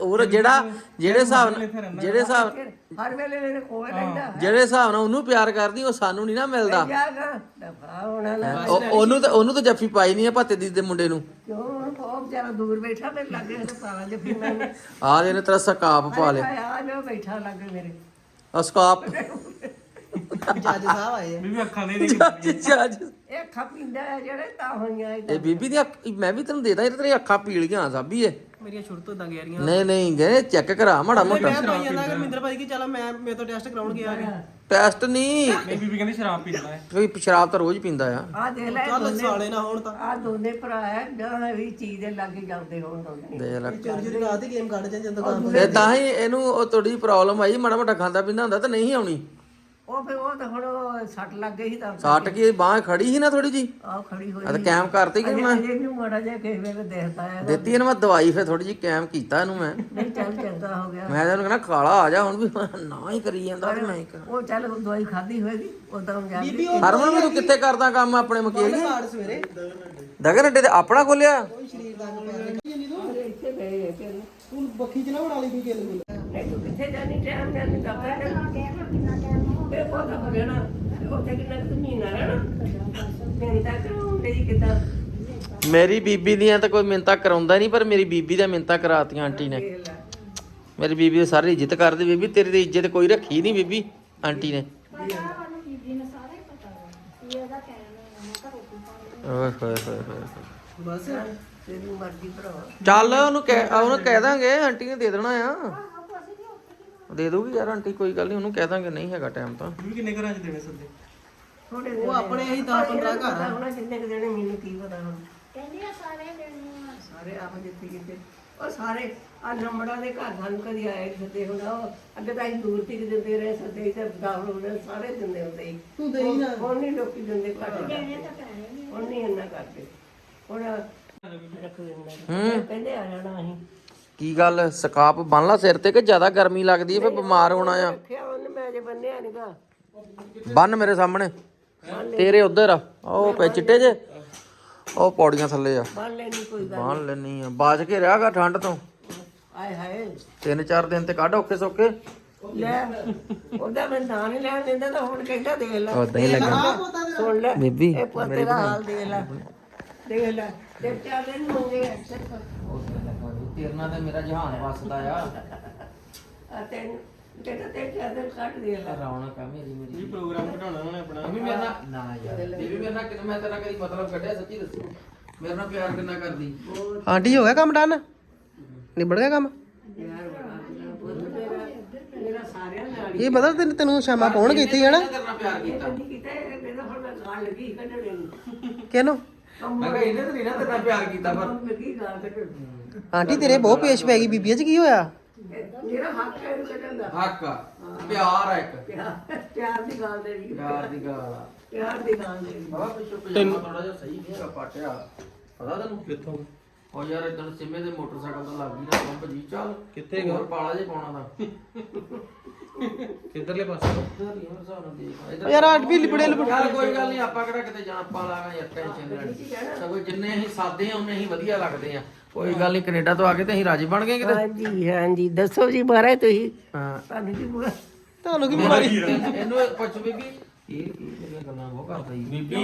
ਉਹ ਜਿਹੜਾ ਜਿਹੜੇ ਹਿਸਾਬ ਨਾਲ ਜਿਹੜੇ ਹਿਸਾਬ ਹਰ ਵੇਲੇ ਮੇਰੇ ਕੋਲ ਰਹਿੰਦਾ ਜਿਹੜੇ ਹਿਸਾਬ ਨਾਲ ਉਹਨੂੰ ਪਿਆਰ ਕਰਦੀ ਉਹ ਸਾਨੂੰ ਨਹੀਂ ਨਾ ਮਿਲਦਾ। ਜਾਗਾ ਦਫਾ ਹੋਣਾ ਲੈ ਉਹ- ਉਹਨੂੰ ਤਾਂ ਉਹਨੂੰ ਤਾਂ ਜੱਫੀ ਪਾਈ ਨਹੀਂ ਆ ਭੱਤੇ ਦੀ ਦੇ ਮੁੰਡੇ ਨੂੰ। ਕਿਉਂ? ਉਹ ਵਿਚਾਰਾ ਦੂਰ ਬੈਠਾ ਤੇ ਲੱਗੇ ਤੇ ਪਾਲਾ ਜੇ ਫਿਰ ਮੈਂ ਆ ਦੇ ਨੇ ਤੇਰਾ ਸਕਾਪ ਪਾ ਲਿਆ। ਆ ਜੋ ਬੈਠਾ ਲੱਗੇ ਮੇਰੇ। ਆ ਸਕਾਪ ਜੱਜ ਸਾਹਿਬ ਆਏ ਆ। ਜੱਜ ਜੱਜ। ਇਹ ਅੱਖਾਂ ਪੀਂਦਾ ਹੈ ਜਿਹੜੇ ਤਾਂ ਹੋਈਆਂ ਏਦਾਂ। ਇਹ ਬੀਬੀ ਦੀ ਅੱਖ- ਮੈਂ ਵੀ ਤੈਨੂੰ ਦੇਦਾ ਇਹ ਤੇਰੀ ਅੱਖਾਂ ਪੀਲ ਗਈਆਂ ਸਾਬੀ ਏ ਮੇਰੀਆਂ ਸ਼ੁਰੂ ਤੋਂ ਇਦਾਂ ਗਈਆਂ ਨਹੀਂ ਨਹੀਂ ਗਏ ਚੈੱਕ ਕਰਾ ਮਾੜਾ ਮੋਟਾ। ਮੈਂ ਭਾਈ ਜਾਂਦਾ ਕਿ ਮਿੰਦਰ ਭਾਈ ਕੀ ਚੱਲ ਮੈਂ ਮੇਰੇ ਤੋਂ ਟੈਸਟ ਕਰਾਉਣ ਗਿਆ ਕਿ ਟੈਸਟ ਨਹੀਂ ਮੇਰੀ ਬੀਬੀ ਕਹਿੰਦੀ ਸ਼ਰਾਬ ਪੀਂਦਾ ਹੈ। ਕੋਈ ਸ਼ਰਾਬ ਤਾਂ ਰੋਜ਼ ਪੀਂਦਾ ਆ। ਆਹ ਦੇਖ ਲੈ ਚੱਲ ਸਾਲੇ ਨਾ ਹੋਣ ਤਾਂ। ਆ ਦੋਨੇ ਭਰਾ ਹੈ ਜਾਂ ਵੀ ਚੀਜ਼ ਦੇ ਲਾਗੇ ਜਾਂਦੇ ਹੋਣ ਦੋਨੇ। ਦੇ ਲੈ ਚੋਰੀ ਚੋਰੀ ਰਾਤ ਹੀ ਗੇਮ ਕੱਢ ਜਾਂਦੇ ਦੁਕਾਨ ਤੋਂ। ਇਹ ਤਾਂ ਹੀ ਇਹਨੂੰ ਉਹ ਥੋੜੀ ਪ੍ਰੋਬਲਮ ਆਈ ਮਾੜਾ ਮੋਟਾ ਖਾਂਦਾ ਪੀਂਦਾ ਹੁੰਦਾ ਤਾਂ ਨਹੀਂ ਆਉਣੀ। ਉਹ ਫਿਰ ਉਹ ਤਾਂ ਹੁਣ ਉਹ ਸੱਟ ਲੱਗ ਗਈ ਸੀ ਤਾਂ ਸੱਟ ਕੇ ਬਾਹ ਖੜੀ ਸੀ ਨਾ ਥੋੜੀ ਜੀ ਆ ਖੜੀ ਹੋਈ ਆ ਤਾਂ ਕੈਮ ਕਰਤੀ ਕਿ ਮੈਂ? ਅਜੇ ਵੀ ਮਾੜਾ ਜਿਹਾ ਕਿਸੇ ਵੇਲੇ ਦੇਖਦਾ ਹੈ ਦਿੱਤੀ ਇਹਨੂੰ ਮੈਂ ਦਵਾਈ ਫਿਰ ਥੋੜੀ ਜੀ ਕੈਮ ਕੀਤਾ ਇਹਨੂੰ ਮੈਂ। ਨਹੀਂ ਚੱਲ ਚੰਗਾ ਹੋ ਗਿਆ। ਮੈਂ ਤੈਨੂੰ ਕਹਿੰਦਾ ਖਾਲਾ ਆ ਜਾ ਹੁਣ ਵੀ ਨਾ ਹੀ ਕਰੀ ਜਾਂਦਾ ਤੇ ਮੈਂ ਹੀ ਕਰਾਂ। ਉਹ ਚੱਲ ਦਵਾਈ ਖਾਦੀ ਹੋਏਗੀ ਉਦੋਂ ਜਾ ਬੀਬੀ ਉਹ ਹਰਮਨ ਵੀ ਤੂੰ ਕਿੱਥੇ ਕਰਦਾ ਕੰਮ ਆਪਣੇ ਮਕੇਰੀ ਕਾਰਡ ਸਵੇਰੇ। ਦਗਨ ਅੱਡੇ ਤੇ ਆਪਣਾ ਖੋਲਿਆ? ਕੋਈ ਸਰੀਰ ਦਾ ਪਿਆਰ ਨਹੀਂ ਤੂੰ। ਇੱਥੇ ਗਏ ਕਿ ਤੂੰ ਬੱਖੀ ਚ ਨਾ ਬਣਾ ਲਈ ਕੋਈ ਗੱਲ ਗੁੱਲ ਨਹੀਂ ਤੂੰ ਕਿੱਥੇ ਜਾਣੀ ਟਾਈਮ ਨਾਲ ਨਹੀਂ ਦਫਾ ਕਰ ਇਹ ਕੋਲ ਤਾਂ ਉੱਥੇ ਕਿੰਨਾ ਕੁ ਮਹੀਨਾ ਰਹਿਣਾ। ਮਿੰਤਾ ਕਰੂੰ ਮੇਰੀ ਕਿਦਾਂ। ਮੇਰੀ ਬੀਬੀ ਦੀਆਂ ਤਾਂ ਕੋਈ ਮਿੰਤਾ ਕਰਾਉਂਦਾ ਨਹੀਂ ਪਰ ਮੇਰੀ ਬੀਬੀ ਦਾ ਮਿੰਤਾ ਕਰਾਤੀਆਂ ਆਂਟੀ ਨੇ। ਮੇਰੀ ਬੀਬੀ ਦੀ ਸਾਰੀ ਇੱਜ਼ਤ ਕਰਦੀ ਬੀਬੀ ਤੇਰੀ ਦੀ ਇੱਜ਼ਤ ਕੋਈ ਰੱਖੀ ਨਹੀਂ ਬੀਬੀ ਆਂਟੀ ਨੇ। ਓਏ ਹੋਏ ਹੋਏ ਹੋਏ ਬਸ ਤੇਰੀ ਮਰਜ਼ੀ ਭਰਾ ਚੱਲ ਉਹਨੂੰ ਕਹਿ ਉਹਨੂੰ ਕਹਿ ਦਾਂਗੇ ਆਂਟੀ ਨੇ ਦੇ ਦੇਣਾ ਆ। ਦੇ ਦੂਗੀ ਯਾਰ ਆਂਟੀ ਕੋਈ ਗੱਲ ਨਹੀਂ ਉਹਨੂੰ ਕਹਿ ਦਾਂਗੇ ਨਹੀਂ ਹੈਗਾ ਟਾਈਮ ਤਾਂ। ਬੀਬੀ ਕਿੰਨੇ ਘਰਾਂ 'ਚ ਦੇਣੇ ਸੱਦੇ? ਥੋੜੇ ਉਹ ਆਪਣੇ ਅਸੀਂ 10 15 ਘਰ ਆ। ਹੁਣ ਜਿੰਨੇ ਕੁ ਦੇਣੇ ਮੈਨੂੰ ਕੀ ਪਤਾ ਹੁਣ। ਸਾਰੇ ਆਪ ਜਿੱਥੇ ਕਿਤੇ ਉਹ ਸਾਰੇ ਆ ਨੰਬਰਾਂ ਦੇ ਘਰ ਸਾਨੂੰ ਕਦੀ ਆਏ ਨੀ ਸੱਦੇ ਹੁੰਦਾ ਉਹ ਅੱਗੇ ਤਾਂ ਅਸੀਂ ਦੂਰ ਤੀਕ ਦਿੰਦੇ ਰਹੇ ਸੱਦੇ ਤੇ ਦਾਖਲ ਹੁੰਦੇ ਸਾਰੇ ਦਿੰਦੇ ਹੁੰਦੇ ਸੀ। ਤੂੰ ਦੇਈ ਨਾ। ਹੁਣ ਨਹੀਂ ਲੋਕੀ ਦਿੰਦੇ ਘੱਟ ਹੁਣ ਨਹੀਂ ਇੰਨਾ ਕਰਦੇ। ਹੁਣ ਰੱਖ ਦਿੰਦੇ ਕਹਿੰਦੇ ਆ ਜਾਣਾ ਅਸੀਂ। ਕੀ ਗੱਲ ਸਕਾਪ ਬੰਨ ਲਾ ਸਿਰ ਤੇ ਕਿ ਜ਼ਿਆਦਾ ਗਰਮੀ ਲੱਗਦੀ ਹੈ ਫਿਰ ਬਿਮਾਰ ਹੋਣਾ ਆ? ਰੱਖਿਆ ਉਹਨੇ ਮੈਂ ਅਜੇ ਬੰਨਿਆ ਨੀਗਾ। ਬੰਨ ਮੇਰੇ ਸਾਹਮਣੇ। ਤੇਰੇ ਉਧਰ ਆ। ਉਹ ਪੈ ਚਿੱਟੇ ਜੇ। ਉਹ ਪੌੜੀਆਂ ਥੱਲੇ ਆ। ਬੰਨ ਲੈਣੀ ਕੋਈ ਗੱਲ ਬੰਨ ਲੈਣੀ ਆ। ਬਾਜ ਕੇ ਰਿਹਾਗਾ ਠੰਡ ਤੋਂ। ਆਏ ਹਾਏ। ਤਿੰਨ ਚਾਰ ਦਿਨ ਤੇ ਕੱਢ ਔਖੇ ਸੌਖੇ। ਲੈ ਉਹਦਾ ਮੈਂ ਨਾਂ ਨਹੀਂ ਲੈਣ ਦਿੰਦਾ ਤਾਂ ਹੁਣ ਕਹਿੰਦਾ ਦੇਖ ਲੈ। ਉਦਾਂ ਹੀ ਲੱਗਾ। ਸੁਣ ਲੈ ਬੀਬੀ ਇਹ ਪੁੱਤ ਦਾ ਹਾਲ ਦੇਖ ਲੈ। ਦੇਖ ਲੈ ਤੇ ਚਾਰ ਦਿਨ ਮੰਗੇ ਤੇਰੇ ਨਾਲ ਤੇ ਮੇਰਾ ਜਹਾਨ ਵਸਦਾ ਆ। ਆ ਤੈਨੂੰ ਕਹਿੰਦਾ ਤੇ ਚਾਰ ਦਿਨ ਕੱਢ ਦੇ ਲੈ ਰੌਣਕ ਆ ਮੇਰੀ ਮੇਰੀ। ਇਹ ਪ੍ਰੋਗਰਾਮ ਘਟਾਉਣਾ ਉਹਨੇ ਆਪਣਾ। ਮੰਮੀ ਮੇਰੇ ਨਾਲ ਨਾ ਯਾਰ। ਬੀਬੀ ਮੇਰੇ ਨਾਲ ਕਿੰਨਾ ਮੈਂ ਤੇਰਾ ਕਦੀ ਮਤਲਬ ਕੱਢਿਆ ਸੱਚੀ ਦੱਸੋ? ਮੇਰੇ ਨਾਲ ਪਿਆਰ ਕਿੰਨਾ ਕਰਦੀ? ਆਂਟੀ ਹੋ ਗਿਆ ਕੰਮ ਡਨ? ਨਿਬੜ ਗਿਆ ਕੰਮ? ਯਾਰ ਬੜਾ ਪੁੱਤ ਮੇਰਾ ਮੇਰਾ ਸਾਰਿਆਂ ਨਾਲ ਇਹ ਪਤਾ ਤੈਨੂੰ ਤੈਨੂੰ ਸ਼ਾਮਾ ਪਾਉਣ ਕੀਤੀ ਹੈ ਨਾ ਤੇਰੇ ਨਾਲ ਪਿਆਰ ਕੀਤਾ। ਹੀ ਕੀਤਾ ਇਹ ਮੇਰਾ ਹੁਣ ਮੈਂ ਗਾਲ ਲੱਗੀ ਕੱਢਣੇ ਨੂੰ ਕਿਹਨੂੰ? ਮੈਂ ਕਿਹਾ ਇਹਨੇ ਤਾਂ ਨਹੀਂ ਨਾ ਤੇਰੇ ਨਾਲ ਪਿਆਰ ਕੀਤਾ ਪਰ ਕੰਮ ਲੱਗੀ ਗਾਲ ਕੱਢਣ ਆਂਟੀ ਤੇਰੇ ਬਹੁਤ ਪੇਸ਼ ਪੈ ਗਈ ਬੀਬੀਆਂ ਚ ਕੀ ਹੋਇਆ? ਮੇਰਾ ਹੱਕ ਹੈ ਇਹਨੂੰ ਕੱਢਣ ਦਾ। ਹੱਕ ਆ। ਪਿਆਰ ਆ ਇੱਕ। ਪਿਆਰ ਪਿਆਰ ਦੀ ਗਾਲ ਦੇਣੀ ਪਿਆਰ ਦੀ ਗੱਲ ਆ। ਪਿਆਰ ਦੀ ਗਾਲ ਦੇਣੀ ਬਾਬਾ ਪਿੱਛੋਂ ਪਜਾਮਾ ਥੋੜਾ ਜਿਹਾ ਸਹੀ ਨਹੀਂ ਹੈਗਾ ਪਾਟਿਆ। ਪਤਾ ਤੈਨੂੰ? ਕਿੱਥੋਂ? ਉਹ ਯਾਰ ਇਦਾਂ ਸਿਮੇ ਦੇ ਮੋਟਰਸਾਈਕਲ ਤੋਂ ਲੱਗ ਗਈ ਨਾ ਪੰਪ ਜੀ ਚੱਲ। ਕਿੱਥੇ ਹੋਰ ਪਾਲਾ ਜੇ ਪਾਉਣਾ ਤਾਂ। ਕਿੱਧਰਲੇ ਪਾਸੇ? ਇੱਧਰ ਹੀ ਦੇਖ ਯਾਰ ਆਟ ਵੀ ਲਿਬੜੇ ਲਿਬੜੇ ਚੱਲ ਕੋਈ ਗੱਲ ਨਹੀਂ ਆਪਾਂ ਕਿਹੜਾ ਕਿਤੇ ਜਾਣਾ ਆਪਾਂ ਲਾਗਾ ਯਾਰ ਟੈਨਸ਼ਨ ਲੈਣੀ। ਸਗੋਂ ਜਿੰਨੇ ਅਸੀਂ ਸਾਦੇ ਆ ਉਹਨੇ ਅਸੀਂ ਵਧੀਆ ਲੱਗਦੇ ਆ। ਕੋਈ ਗੱਲ ਨਹੀਂ ਕੈਨੇਡਾ ਤੋਂ ਆ ਕੇ ਤੇ ਅਸੀਂ ਰਾਜੀ ਬਣ ਗਏ ਕਿਤੇ। ਹਾਂਜੀ ਹਾਂਜੀ। ਦੱਸੋ ਜੀ ਮਹਾਰਾਜ ਤੁਸੀਂ? ਹਾਂ। ਤੁਹਾਨੂੰ ਕੀ ਬੁਆ ਤੁਹਾਨੂੰ ਕੀ ਬਿਮਾਰੀ ਇਹਨੂੰ ਪੁੱਛ ਬੀਬੀ ਇਹ ਕੀ ਮੇਰੀਆਂ ਗੱਲਾਂ ਉਹ ਕਰਦਾ ਜੀ। ਬੀਬੀ।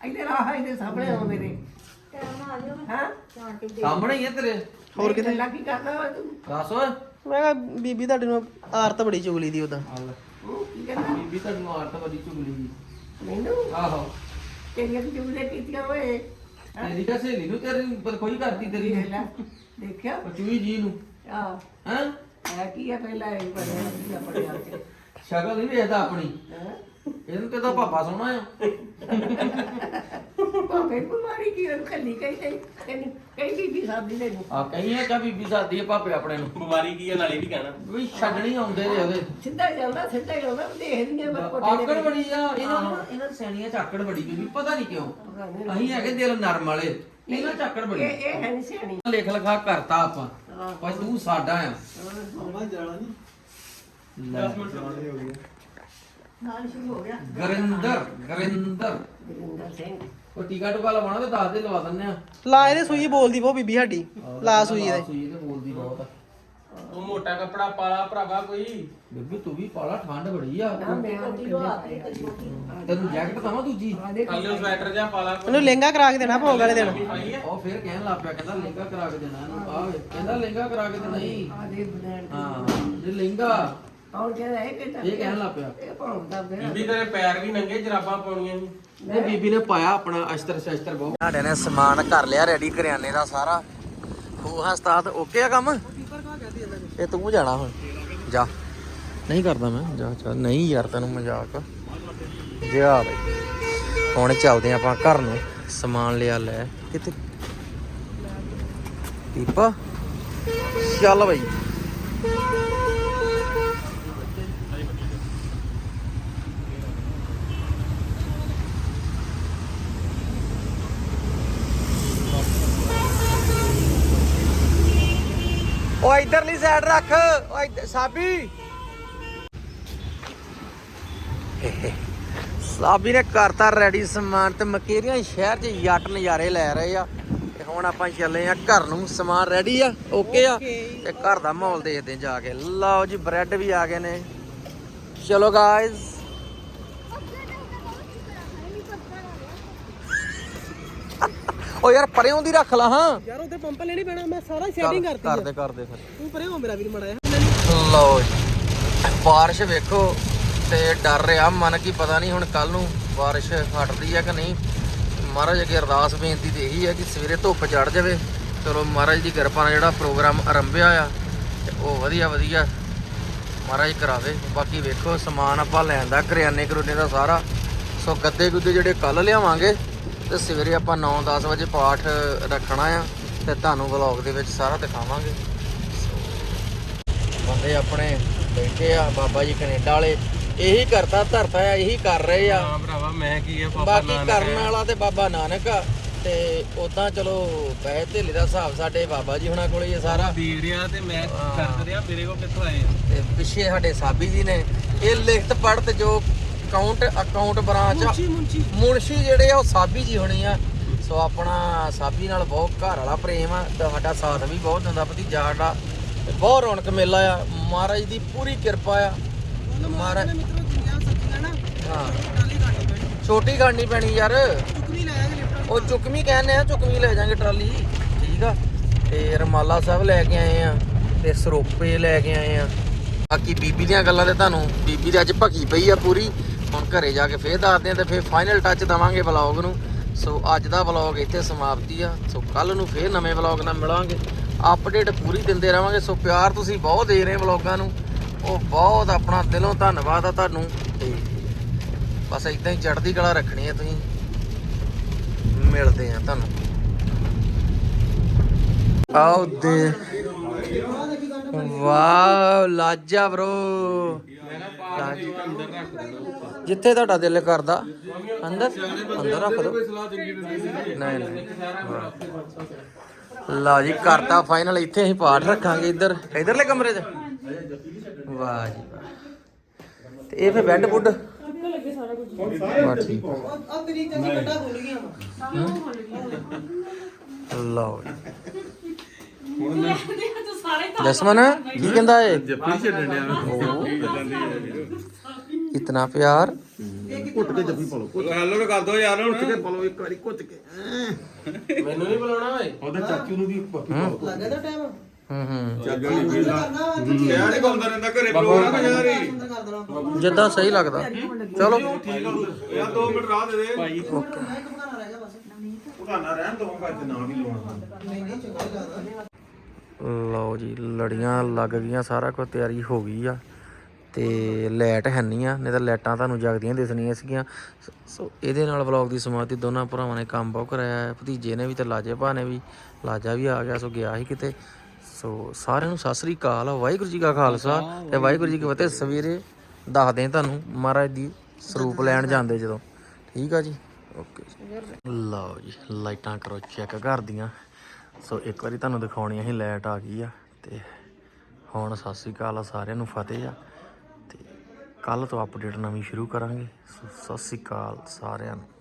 ਇੱਧਰ ਆ ਇਹਦੇ ਸਾਹਮਣੇ ਆ ਮੇਰੇ। ਹਾਂ? ਸਾਹਮਣੇ ਹੀ ਆ ਤੇਰੇ। ਹੋਰ ਕਿਤੇ ਲੱਗੀ ਕਰਦਾ ਵਾ ਤੂੰ? ਦੱਸ ਓਏ। ਮੈਂ ਕਿਹਾ ਬੀਬੀ ਤੁਹਾਡੀ ਨੂੰ ਆਰਤ ਬੜੀ ਚੁਗਲੀ ਦੀ ਉਹਦਾ ਉਹ ਕੀ ਕਹਿੰਦਾ? ਬੀਬੀ ਤੁਹਾਨੂੰ ਆਰਤ ਬੜੀ ਚੁਗਲੀ ਦੀ। ਮੈਨੂੰ? ਆਹੋ। ਤੇਰੀਆਂ ਜੁਗਲੇ ਕੀਤੀਆਂ ਓਏ? ਤੇਰੀ ਕਾ ਸਹੇਲੀ ਨੂੰ ਤੇਰੀ ਪਰ ਕੋਈ ਕਰਤੀ ਤੇਰੀ। ਦੇਖ ਲੈ ਦੇਖਿਆ? ਉਹ ਚੂਈ ਜੀ ਨੂੰ। ਆ ਹੈ? ਆ ਕੀ ਆ ਪਹਿਲਾਂ ਇਹ ਬਣਿਆ ਸੀ ਤੇ। ਸ਼ਕਲ ਨਹੀਂ ਵੇਖਦਾ ਆਪਣੀ। ਹੈਂ? ਇਹਨੂੰ ਤੇ ਤਾਂ ਪਾਪਾ ਸੋਹਣਾ ਆ। ਭਾਵੇਂ ਬਿਮਾਰੀ ਕੀ ਉਹ ਖੱਲੀ ਕਹੀ ਤੇ ਕਹਿੰਦੀ ਕਹੀ ਬੀਬੀ ਸਾਡੀ ਨੇ ਆ ਕਹੀਏ ਕਾ ਬੀਬੀ ਸਾਦੀ ਹੈ ਪਾਪੇ ਆਪਣੇ ਨੂੰ। ਬਿਮਾਰੀ ਕੀ ਹੈ ਨਾਲੇ ਵੀ ਕਹਿਣਾ। ਵੀ ਛੱਡਣੀ ਆਉਂਦੇ ਨੇ ਉਹਦੇ। ਸਿੱਧਾ ਹੀ ਚੱਲਦਾ ਸਿੱਧਾ ਹੀ ਚੱਲਦਾ ਦੇਖਦੀ ਆ ਮੈਂ ਕੋਟੇ ਆਕੜ ਬੜੀ ਆ। ਇਹਨਾਂ ਨੂੰ ਨਾ- ਇਹਨਾਂ ਸੈਣੀਆਂ ਚ ਆਕੜ ਬੜੀ ਬੀਬੀ ਪਤਾ ਨਹੀਂ ਕਿਉਂ। ਅਸੀਂ ਹੈਗੇ ਦਿਲ ਨਰਮ ਵਾਲੇ। ਇਹਨਾਂ ਚ ਆਕੜ ਬੜੀ। ਇਹ ਇਹ ਹੈ ਨਹੀਂ ਸਿਆਣੀ। ਲਿਖ ਲਿਖਾ ਕਰਤਾ ਆਪਾਂ। ਪਰ ਤੂੰ ਸਾਡਾ ਆ। ਮਾਮਾ ਜਾਣਾ ਨਹੀਂ ਨਾਲ ਸ਼ੁਰੂ ਹੋ ਗਿਆ। ਗਰਿੰਦਰ ਗਰਿੰਦਰ। ਗੁਰਿੰਦਰ ਸਿੰਘ। ਉਹ ਟੀਕਾ ਟੁਕਾ ਲਵਾਉਣਾ ਤੇ ਦੱਸ ਦੇ ਲਵਾ ਦਿੰਨੇ ਆ ਲਾ ਇਹਦੇ ਸੂਈ ਬੋਲਦੀ ਬਹੁਤ ਬੀਬੀ ਸਾਡੀ। ਲਾ ਸੂਈ ਇਹਦੇ। ਸੂਈ ਤੇ ਬੋਲਦੀ ਬਹੁਤ ਆ। ਉਹ ਮੋਟਾ ਕੱਪੜਾ ਪਾਲਾ ਭਰਾਵਾ ਕੋਈ। ਬੀਬੀ ਤੂੰ ਵੀ ਪਾਲਾ ਠੰਡ ਬੜੀ ਆ। ਨਾ ਮੈਂ ਛੋਟੀ ਲੋ ਆ ਗਈ ਤੇ ਛੋਟੀ ਤੈਨੂੰ ਜੈਕਟ ਦਵਾਂ ਦੂਜੀ? ਥੱਲੇ ਸਵੈਟਰ ਜਾਂ ਪਾਲਾ ਕੋਈ। ਉਹਨੂੰ ਲਹਿੰਗਾ ਕਰਾ ਕੇ ਦੇਣਾ ਭੋਗ ਵਾਲੇ ਦਿਨ। ਪਾਈ ਹੈ ਉਹ ਫਿਰ ਕਹਿਣ ਲੱਗ ਪਿਆ ਕਹਿੰਦਾ ਲਹਿੰਗਾ ਕਰਾ ਕੇ ਦੇਣਾ ਇਹਨੂੰ ਆਹ ਵੇ, ਕਹਿੰਦਾ ਲਹਿੰਗਾ ਕਰਾ ਕੇ ਦੇਣਾ ਹੀ ਆਦੇ ਬਨੈਣ ਹਾਂ ਜੇ ਲਹਿੰਗਾ ਔਰ ਕਹਿੰਦਾ ਇਹ ਕਹਿੰਦਾ ਇਹ ਕਹਿਣ ਲੱਗ ਪਿਆ। ਇਹ ਪਾਉਂਦਾ ਮੇਰਾ ਬੀਬੀ ਤੇਰੇ ਪੈਰ ਵੀ ਨੰਗੇ ਜਰਾਬਾਂ ਪਾਉਣੀਆਂ ਸੀ ਇਹ ਬੀਬੀ ਨੇ ਪਾਇਆ ਆਪਣਾ ਅਸ਼ਤਰ ਸ਼ਸਤਰ ਬਹੁਤ। ਸਾਡੇ ਨੇ ਸਮਾਨ ਕਰ ਲਿਆ ਰੈਡੀ ਕਰਿਆਨੇ ਦਾ ਸਾਰਾ। ਉਹ ਹਸਤਾਤ ਓਕੇ ਆ ਕੰਮ? ਇਹ ਤੂੰ ਜਾਣਾ ਹੁਣ। ਜਾ। ਨਹੀਂ ਕਰਦਾ ਮੈਂ ਜਾ ਚੱਲ ਨਹੀਂ ਯਾਰ ਤੈਨੂੰ ਮਜ਼ਾਕ ਜਾ ਬਈ। ਹੁਣ ਚੱਲਦੇ ਆਪਾਂ ਘਰ ਨੂੰ। ਸਮਾਨ ਲਿਆ ਲੈ। ਕਿਤੇ ਪੀਪਾ ਚੱਲ ਬਈ। ਉਹ ਇਧਰਲੀ ਸਾਈਡ ਰੱਖ। ਉਹ ਸਾਬੀ। ਸਾਬੀ ਨੇ ਕਰਤਾ ਰੈਡੀ ਸਮਾਨ ਤੇ ਮਕੇਰੀਆਂ ਸ਼ਹਿਰ 'ਚ ਜੱਟ ਨਜ਼ਾਰੇ ਲੈ ਰਹੇ ਆ। ਤੇ ਹੁਣ ਆਪਾਂ ਚੱਲੇ ਆ ਘਰ ਨੂੰ ਸਮਾਨ ਰੈਡੀ ਆ ਓਕੇ ਆ। ਤੇ ਘਰ ਦਾ ਮਾਹੌਲ ਦੇਖਦੇ ਜਾ ਕੇ। ਲਓ ਜੀ ਬ੍ਰੈਡ ਵੀ ਆ ਗਏ ਨੇ। ਚਲੋ ਗਾਇਜ਼ ਓ ਯਾਰ ਪਰਿਓਂ ਦੀ ਰੱਖ ਲਾ ਹਾਂ। ਯਾਰ ਉੱਥੇ ਪੰਪ ਲੈਣੀ ਪੈਣਾ ਮੈਂ ਸਾਰਾ ਸੈਟਿੰਗ ਕਰਤੀ ਆ। ਕਰਦੇ ਕਰਦੇ ਫਿਰ। ਤੂੰ ਪਰੇ ਹੋ ਮੇਰਾ ਵੀਰ ਮੜਾ ਲਓ ਜੀ। ਬਾਰਿਸ਼ ਵੇਖੋ ਤੇ ਡਰ ਰਿਹਾ ਮਨ ਕੀ ਪਤਾ ਨਹੀਂ ਹੁਣ ਕੱਲ ਨੂੰ ਬਾਰਿਸ਼ ਹਟਦੀ ਹੈ ਕਿ ਨਹੀਂ। ਮਹਾਰਾਜ ਅੱਗੇ ਅਰਦਾਸ ਬੇਨਤੀ ਤੇ ਇਹੀ ਹੈ ਕਿ ਸਵੇਰੇ ਧੁੱਪ ਚੜ ਜਾਵੇ। ਚਲੋ ਮਹਾਰਾਜ ਦੀ ਕਿਰਪਾ ਨਾਲ ਜਿਹੜਾ ਪ੍ਰੋਗਰਾਮ ਆਰੰਭਿਆ ਆ ਤੇ ਉਹ ਵਧੀਆ ਵਧੀਆ ਮਹਾਰਾਜ ਕਰਾਵੇ। ਬਾਕੀ ਵੇਖੋ ਸਮਾਨ ਆਪਾਂ ਲੈਣ ਦਾ ਕਰਿਆਨੇ ਕਰੂਨੇ ਦਾ ਸਾਰਾ। ਸੋ ਗੱਦੇ ਗੁੱਦੇ ਜਿਹੜੇ ਕੱਲ ਲਿਆਵਾਂਗੇ ਤੇ ਸਵੇਰੇ ਆਪਾਂ 9-10 ਵਜੇ ਪਾਠ ਰੱਖਣਾ ਆ ਤੇ ਤੁਹਾਨੂੰ ਵਲੌਗ ਦੇ ਵਿੱਚ ਸਾਰਾ ਦਿਖਾਵਾਂਗੇ। ਬੰਦੇ ਆਪਣੇ ਬੈਠੇ ਆ ਬਾਬਾ ਜੀ ਕੈਨੇਡਾ ਵਾਲੇ ਇਹੀ ਕਰਤਾ ਧਰਤਾ ਆ ਇਹੀ ਕਰ ਰਹੇ ਆ। ਹਾਂ ਭਰਾਵਾ ਮੈਂ ਕੀ ਹੈ ਪਾਪਾ ਬਾਕੀ ਕਰਨ ਵਾਲਾ ਤੇ ਬਾਬਾ ਨਾਨਕ ਆ ਤੇ ਉਦਾਂ ਚਲੋ ਪੈਸੇ ਧੇਲੇ ਦਾ ਹਿਸਾਬ ਸਾਡੇ ਬਾਬਾ ਜੀ ਹੁਣਾਂ ਕੋਲ ਹੀ ਆ ਸਾਰਾ। ਦੇ ਰਿਹਾ ਤੇ ਮੈਂ ਕਰ ਰਿਹਾ ਮੇਰੇ ਕੋਲ ਕਿੱਥੋਂ ਆਏ ਆ? ਤੇ ਪਿੱਛੇ ਸਾਡੇ ਸਾਬੀ ਜੀ ਨੇ ਇਹ ਲਿਖਤ ਪੜ੍ਹ ਤੇ ਜੋ ਅਕਾਊਂਟ ਅਕਾਊਂਟ ਬ੍ਰਾਂਚ ਮੁਨਸ਼ੀ ਜਿਹੜੇ ਆ ਉਹ ਸਾਬੀ ਜੀ ਹੋਣੀ ਆ। ਸੋ ਆਪਣਾ ਸਾਬੀ ਨਾਲ ਬਹੁਤ ਘਰ ਵਾਲਾ ਪ੍ਰੇਮ ਆ ਤੇ ਸਾਡਾ ਸਾਥ ਵੀ ਬਹੁਤ ਦਿੰਦਾ। ਭਤੀਜਾ ਸਾਡਾ ਬਹੁਤ ਰੌਣਕ ਮੇਲਾ ਆ। ਮਹਾਰਾਜ ਦੀ ਪੂਰੀ ਕਿਰਪਾ ਆ। ਮਹਾਰਾਜ ਹਾਂ। ਛੋਟੀ ਕਰਨੀ ਪੈਣੀ। ਯਾਰ। ਚੁੱਕਵੀਂ ਲੈ ਲਿਫਟ ਉਹ ਚੁਕਮੀ ਕਹਿੰਦੇ ਆ ਚੁਕਮੀ ਲੈ ਜਾਾਂਗੇ ਟਰਾਲੀ। ਠੀਕ ਆ। ਤੇ ਰਮਾਲਾ ਸਾਹਿਬ ਲੈ ਕੇ ਆਏ ਆ ਤੇ ਸਰੋਪੇ ਲੈ ਕੇ ਆਏ ਆ। ਬਾਕੀ ਬੀਬੀ ਦੀਆਂ ਗੱਲਾਂ ਤੇ ਤੁਹਾਨੂੰ ਬੀਬੀ ਦੇ ਅੱਜ ਭੱਕੀ ਪਈ ਆ ਪੂਰੀ। ਹੁਣ ਘਰੇ ਜਾ ਕੇ ਫੇਰ ਦੱਸਦੇ ਆ ਤੇ ਫੇਰ ਫਾਈਨਲ ਟੱਚ ਦਵਾਂਗੇ ਵਲੌਗ ਨੂੰ। ਸੋ ਅੱਜ ਦਾ ਵਲੌਗ ਇੱਥੇ ਸਮਾਪਤੀ ਆ। ਸੋ ਕੱਲ ਨੂੰ ਫੇਰ ਨਵੇਂ ਵਲੌਗ ਨਾਲ ਮਿਲਾਂਗੇ। ਅਪਡੇਟ ਪੂਰੀ ਦਿੰਦੇ ਰਵਾਂਗੇ। ਸੋ ਪਿਆਰ ਤੁਸੀਂ ਬਹੁਤ ਦੇ ਰਹੇ ਵਲੌਗਾਂ ਨੂੰ। ਉਹ ਬਹੁਤ ਆਪਣਾ ਦਿਲੋਂ ਧੰਨਵਾਦ ਆ ਤੁਹਾਨੂੰ। ਤੇ ਬਸ ਇਦਾਂ ਹੀ ਚੜ੍ਹਦੀ ਕਲਾ ਰੱਖਣੀ ਹੈ ਤੁਸੀਂ। ਮਿਲਦੇ ਆ ਤੁਹਾਨੂੰ। ਆਓ ਦੇ। ਵਾਓ, ਲਾਜਾ ਬ్రో ਜਿੱਥੇ ਤੁਹਾਡਾ ਦਿਲ ਕਰਦਾ ਅੰਦਰ ਅੰਦਰ ਰੱਖ ਦੋ ਨਹੀਂ ਨਹੀਂ। ਲਓ ਜੀ ਕਰਤਾ ਫਾਈਨਲ ਇੱਥੇ ਅਸੀਂ ਪਾਠ ਰੱਖਾਂਗੇ ਇੱਧਰ। ਇਧਰਲੇ ਕਮਰੇ 'ਚ? ਵਾਹ ਜੀ ਵਾਹ। ਤੇ ਇਹ ਫੇ ਬੈੱਡ ਬੁੱਡ ਵਾਹ ਠੀਕ। ਆ। ਕੱਟਾ ਗਿਆ ਲਓ ਜਸਮਨ ਕੀ ਕਹਿੰਦਾ ਏ ਜੱਫੀ ਛੱਡਣ ਇਤਨਾ ਪਿਆਰ। ਘੁੱਟ ਕੇ ਜੱਫੀ ਪਾ ਲਓ। ਘੁੱਟ ਹੈਲੋ ਕਰ ਦੋ ਯਾਰ ਘੁੱਟ ਕੇ ਪਾ ਲਓ ਇੱਕ ਵਾਰੀ ਘੁੱਟ ਕੇ। ਮੈਨੂੰ ਨਹੀਂ ਬੁਲਾਉਣਾ ਓਏ। ਉਹਦੇ ਚਾਚੂ ਨੂੰ ਵੀ ਪੱਪੀ ਪਾ ਲਓ। ਲੱਗਾ ਤਾਂ ਟਾਈਮ ਹੂੰ ਹੂੰ। ਚਾਚੂ ਨੂੰ ਵੀ ਲਾ। ਯਾਰ ਨਹੀਂ ਬੰਦਾ ਰਹਿੰਦਾ ਘਰੇ ਪ੍ਰੋਗਰਾਮ ਯਾਰ ਹੀ। ਅੰਦਰ ਕਰ ਦੇਣਾ। ਜਿੱਦਾਂ ਸਹੀ ਲੱਗਦਾ। ਚਲੋ। ਯਾਰ 2 ਮਿੰਟ ਰਾਹ ਦੇ ਦੇ। ਮੈਂ ਇੱਕ ਬਣਾ ਰਹਿ ਗਿਆ ਬਸ। ਉਠਾਣਾ ਰਹਿਣ ਦੋ ਘਰ ਨਾ ਵੀ ਲਾਉਣਾ ਨਹੀਂ ਨਹੀਂ ਚੰਗਾ ਹੀ ਲੱਗਦਾ ਲਓ ਜੀ ਲੜੀਆਂ ਲੱਗ ਗਈਆਂ ਸਾਰਾ ਕੁਝ ਤਿਆਰੀ ਹੋ ਗਈ ਆ। ਤੇ ਲਾਈਟ ਹੈ ਨਹੀਂ ਆ, ਨਹੀਂ ਤਾਂ ਲਾਈਟਾਂ ਤੁਹਾਨੂੰ ਜਗਦੀਆਂ ਦਿਸਣੀਆਂ ਸੀਗੀਆਂ। ਸ- ਸੋ ਇਹਦੇ ਨਾਲ ਵਲੌਗ ਦੀ ਸਮਾਪਤੀ ਦੋਨਾਂ ਭਰਾਵਾਂ ਨੇ ਕੰਮ ਬਹੁਤ ਕਰਾਇਆ ਭਤੀਜੇ ਨੇ ਵੀ ਤੇ ਲਾਜੇ ਭਾ ਨੇ ਵੀ, ਲਾਜਾ ਵੀ ਆ ਗਿਆ, ਸੋ ਗਿਆ ਸੀ ਕਿਤੇ। ਸੋ ਸਾਰਿਆਂ ਨੂੰ ਸਤਿ ਸ੍ਰੀ ਅਕਾਲ, ਵਾਹਿਗੁਰੂ ਜੀ ਕਾ ਖਾਲਸਾ ਤੇ ਵਾਹਿਗੁਰੂ ਜੀ ਕੀ ਫਤਿਹ। ਸਵੇਰੇ ਦੱਸਦੇ ਤੁਹਾਨੂੰ ਮਹਾਰਾਜ ਦੀ ਸਰੂਪ ਲੈਣ ਜਾਂਦੇ ਜਦੋਂ। ਠੀਕ ਆ ਜੀ? ਓਕੇ ਲਓ ਜੀ, ਲਾਈਟਾਂ ਕਰੋ ਚੈੱਕ ਕਰਦੀਆਂ। ਸੋ ਇੱਕ ਵਾਰੀ ਤੁਹਾਨੂੰ ਦਿਖਾਉਣੀ ਸੀ ਲਾਈਟ ਆ ਗਈ ਆ ਤੇ ਹੁਣ ਸਤਿ ਸ੍ਰੀ ਅਕਾਲ ਆ ਸਾਰਿਆਂ ਨੂੰ, ਫਤਿਹ ਆ। ਕੱਲ ਤੋਂ ਅਪਡੇਟ ਨਵੀਂ ਸ਼ੁਰੂ ਕਰਾਂਗੇ। ਸੋ ਸਤਿ ਸ੍ਰੀ ਅਕਾਲ ਸਾਰਿਆਂ ਨੂੰ।